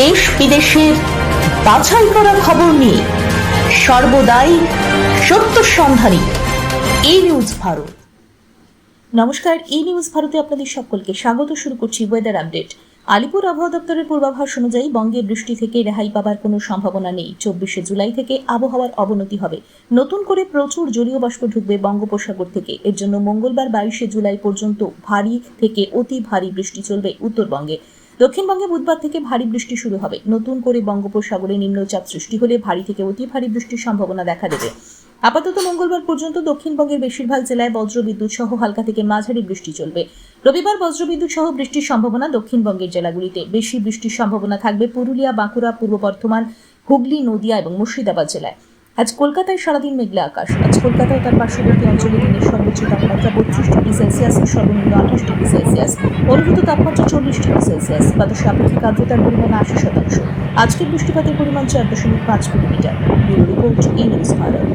দেশ বিদেশের বাছাই করা খবর নিয়ে সর্বদাই সত্য সন্ধানী এই নিউজ ভারত। নমস্কার এই নিউজ ভারতে আপনাদের সকলকে স্বাগত। শুরু করছি ওয়েদার আপডেট আলিপুর আবহাওয়া দপ্তরের পূর্বাভাস অনুযায়ী বঙ্গে বৃষ্টি থেকে রেহাই পাবার কোনো সম্ভাবনা নেই। চব্বিশে জুলাই থেকে আবহাওয়ার অবনতি হবে। নতুন করে প্রচুর জলীয় বাষ্প ঢুকবে বঙ্গোপসাগর থেকে। এর জন্য মঙ্গলবার বাইশে জুলাই পর্যন্ত ভারী থেকে অতি ভারী বৃষ্টি চলবে উত্তরবঙ্গে। দক্ষিণবঙ্গে বুধবার থেকে ভারী বৃষ্টি শুরু হবে। নতুন করে বঙ্গোপসাগরে নিম্নচাপ সৃষ্টি হলে ভারী থেকে অতি ভারী বৃষ্টির সম্ভাবনা দেখা দেবে। আপাতত মঙ্গলবার পর্যন্ত দক্ষিণবঙ্গের বেশিরভাগ জেলায় বজ্রবিদ্যুৎ সহ হালকা থেকে মাঝারি বৃষ্টি চলবে। রবিবার বজ্রবিদ্যুৎ সহ বৃষ্টির সম্ভাবনা দক্ষিণবঙ্গের জেলাগুলিতে। বেশি বৃষ্টির সম্ভাবনা থাকবে পুরুলিয়া, বাঁকুড়া, পূর্ব বর্ধমান, হুগলি, নদিয়া এবং মুর্শিদাবাদ জেলায়। আজ কলকাতায় সারাদিন মেঘলা আকাশ। আজ কলকাতায় তার পার্শ্ববর্তী অঞ্চলে দিনের সর্বোচ্চ তাপমাত্রা বত্রিশ ডিগ্রি সেলসিয়াস সর্বনিম্ন আঠাশ ডিগ্রি সেলসিয়াস। অনুভূত তাপমাত্রা চল্লিশ ডিগ্রি সেলসিয়াস। বাতাসে আপেক্ষিক আর্দ্রতার পরিমাণ আশি শতাংশ। আজকের বৃষ্টিপাতের পরিমাণ চার দশমিক পাঁচ মিলিমিটার ভারত।